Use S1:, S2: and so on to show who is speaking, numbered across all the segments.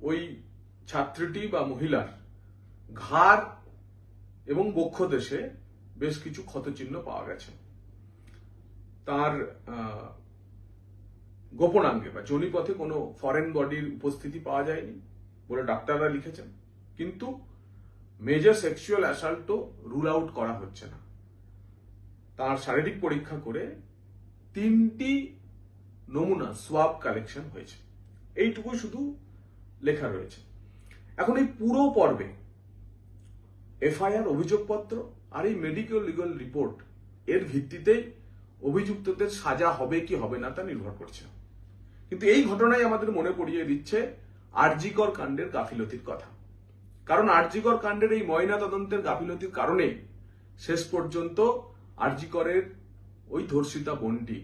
S1: ওই ছাত্রীটি বা মহিলার ঘাড় এবং বক্ষদেশে বেশ কিছু ক্ষতচিহ্ন পাওয়া গেছে। তার গোপনাঙ্গে বা জনিপথে কোনো ফরেন বডির উপস্থিতি পাওয়া যায়নি বলে ডাক্তাররা লিখেছেন। কিন্তু মেজর সেক্সুয়াল অ্যাসাল্টও রুল আউট করা হচ্ছে না। তার শারীরিক পরীক্ষা করে তিনটি নমুনা সোয়াব কালেকশন হয়েছে। এইটুকু শুধু লেখা রয়েছে। এখন এই পুরো পর্বে এফআইআর অভিযোগপত্র আর এই মেডিকেল লিগাল রিপোর্ট এর ভিত্তিতেই অভিযুক্তদের সাজা হবে কি হবে না তা নির্ভর করছে। কিন্তু এই ঘটনাই আমাদের মনে পড়িয়ে দিচ্ছে আরজিকর কাণ্ডের গাফিলতির কথা। কারণ আরজিকর কাণ্ডের এই ময়না তদন্তের গাফিলতির কারণেই শেষ পর্যন্ত আরজিকরের ওই ধর্ষিতা বোনটি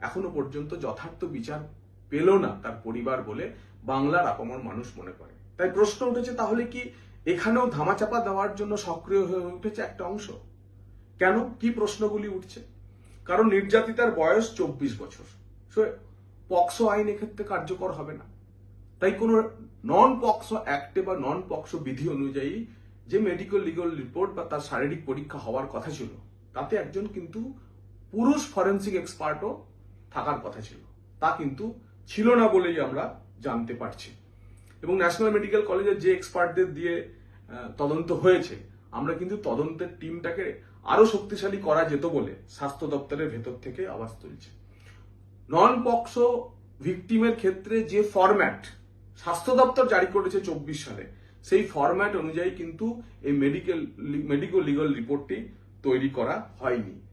S1: এখনও পর্যন্ত যথার্থ বিচার পেল না তার পরিবার বলে বাংলার আপমর মানুষ মনে করে। তাই প্রশ্ন উঠেছে, তাহলে কি এখানেও ধামাচাপা দেওয়ার জন্য সক্রিয় হয়ে উঠেছে একটা অংশ? কেন? কি প্রশ্নগুলি উঠছে? কারণ নির্যাতিতার বয়স চব্বিশ বছর। সো, পক্সো আইন এক্ষেত্রে কার্যকর হবে না। তাই কোনো নন পক্সো অ্যাক্টে বা নন পক্সো বিধি অনুযায়ী যে মেডিকেল লিগাল রিপোর্ট বা তার শারীরিক পরীক্ষা হওয়ার কথা ছিল, তাতে একজন কিন্তু পুরুষ ফরেন্সিক এক্সপার্টও থাকার কথা ছিল। তা কিন্তু ছিল না বলেই আমরা জানতে পারছি। এবং ন্যাশনাল মেডিকেল কলেজের যে এক্সপার্টদের দিয়ে তদন্ত হয়েছে, আমরা কিন্তু তদন্তের টিমটাকে আরও শক্তিশালী করা যেত বলে স্বাস্থ্য দপ্তরের ভেতর থেকে আওয়াজ তুলছে। নন পক্সো ভিকটিমের ক্ষেত্রে যে ফরম্যাট স্বাস্থ্য দপ্তর জারি করেছে চব্বিশ সালে, সেই ফরম্যাট অনুযায়ী কিন্তু এই মেডিকেল মেডিকেল লিগাল রিপোর্টটি তৈরি করা হয়নি।